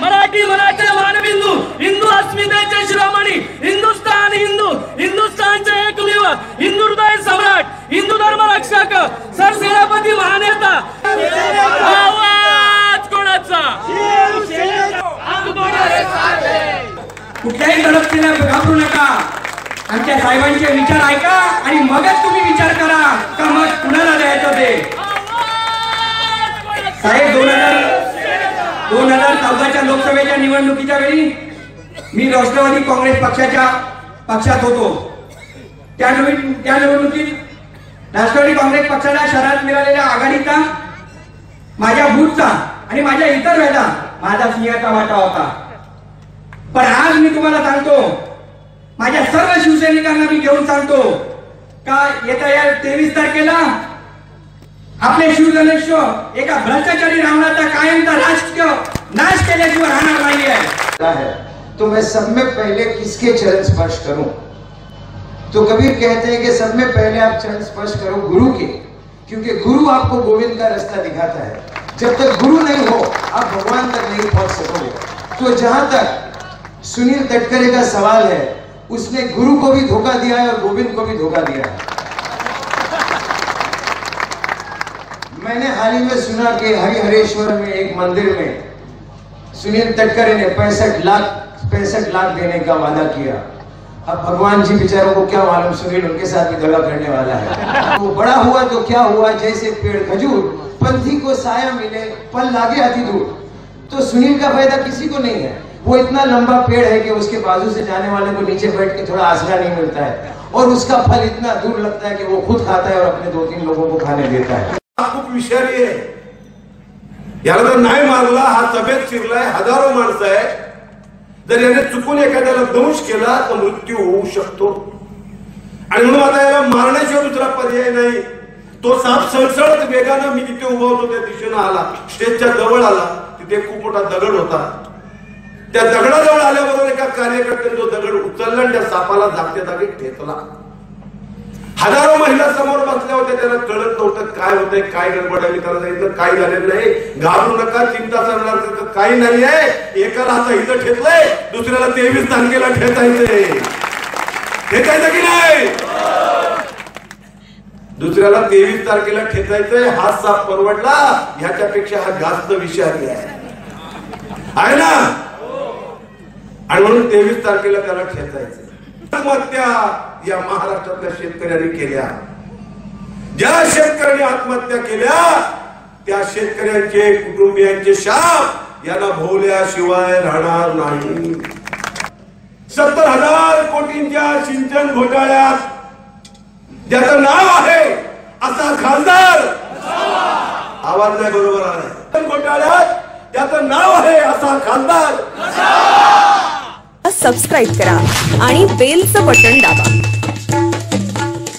मराठी मराठा मानबिंदू हिंदू अस्मितेचे शिरोमणी हिंदुस्थान हिंदू हिंदुस्थानचे एकमेव हिंदू हृदय सम्राट हिंदू धर्म रक्षक सरसेनापती महानेता आवाज कोणाचा कुठल्याही लढतीला घाबरू नका आमच्या साहेबांचे विचार ऐका आणि मगच तुम्ही विचार करा का मग कुणाला द्यायचं ते साहेब दोन लोकसभेच्या निवडणुकीच्या वेळी मी राष्ट्रवादी काँग्रेस पक्षाच्या पक्षात होतो. त्या त्या निवडणुकीत राष्ट्रवादी काँग्रेस पक्षाला शहरात मिळालेल्या आघाडीचा माझ्या बूथचा आणि माझ्या इतर वेळा माझा सिंहाचा वाटा होता. पण आज मी तुम्हाला सांगतो माझ्या सर्व शिवसैनिकांना मी घेऊन सांगतो का येत्या या तेवीस तारखेला आपले शिवधनेश्वर एका भ्रष्टाचारी रावणाचा कायमचा राजकीय राहणार नाही आहे होता है? तो मैं सब में पहले किसके चरण स्पर्श करूँ? तो कबीर कहते हैं कि सब में पहले आप चरण स्पर्श करो गुरु के, क्योंकि गुरु आपको गोविंद का रास्ता दिखाता है। जब तक गुरु नहीं हो, आप भगवान तक नहीं पहुँच सकोगे। तो जहाँ तक सुनील तटकरे का सवाल है, उसने गुरु को भी धोखा दिया है और गोविंद को भी धोखा दिया है। मैंने हाल ही में सुना कि हरिहरेश्वर में एक मंदिर में सुनील तटकरे ने पैंसठ लाख पैंसठ लाख देने का वादा किया। अब भगवान जी बेचारों को क्या मालूम सुनील उनके साथ भी दगा करने वाला है? वो बड़ा हुआ तो क्या हुआ? जैसे पेड़ खजूर, पंथी को साया मिले, पल लागे अति दूर। तो सुनील का फ़ायदा किसी को नहीं है। वो इतना लंबा पेड़ है कि उसके बाजू से जाने वाले को नीचे बैठ के थोड़ा आसरा नहीं मिलता है। और उसका फल इतना दूर लगता है कि वो खुद खाता है और अपने दो तीन लोगों को खाने देता है। हा खूप विषारी आहे याला जर नाही मारला हा तब्येत शिरलाय हजारो माणसं आहे जर याने चुकून एखाद्याला दंश केला तर मृत्यू होऊ शकतो. आणि म्हणून आता याला मारण्याशिवाय दुसरा पर्याय नाही. तो साप सळसळत वेगानं मी जिथे उभा होतो त्या दिशेनं आला. स्टेजच्या जवळ आला. तिथे खूप मोठा दगड होता. त्या दगडाजवळ आल्याबरोबर एका कार्यकर्त्याने तो दगड उचलला आणि त्या सापाला जागच्या जागी ठेचला. हजारो महिला समोर बसल्या होत्या त्यांना कळत नव्हतं काय होतंय काय गडबड आहे मी त्याला सांगितलं काही झालेलं नाही. घाबरू नका चिंता करणार काही नाही आहे. एकाला आता इथं ठेचलंय दुसऱ्याला तेवीस तारखेला ठेचायचंय. ठेचायचं की नाही? दुसऱ्याला तेवीस तारखेला ठेचायचंय हा साप परवडला ह्याच्यापेक्षा हा जास्त विषारी आहे. आहे ना? आणि म्हणून तेवीस तारखेला त्याला ठेचायचं आत्महत्या या महाराष्ट्रातल्या शेतकऱ्यांनी केल्या. ज्या शेतकऱ्यांनी आत्महत्या केल्या त्या शेतकऱ्यांचे कुटुंबियांचे शाप यांना भोवल्याशिवाय राहणार नाही. सत्तर हजार कोटींच्या सिंचन घोटाळ्यात ज्याचं नाव आहे असा खासदार. आवाज नाही बरोबर आलाय. घोटाळ्यात ज्याचं नाव आहे असा खासदार. सबस्क्राईब करा आणि बेलचं बटन दाबा.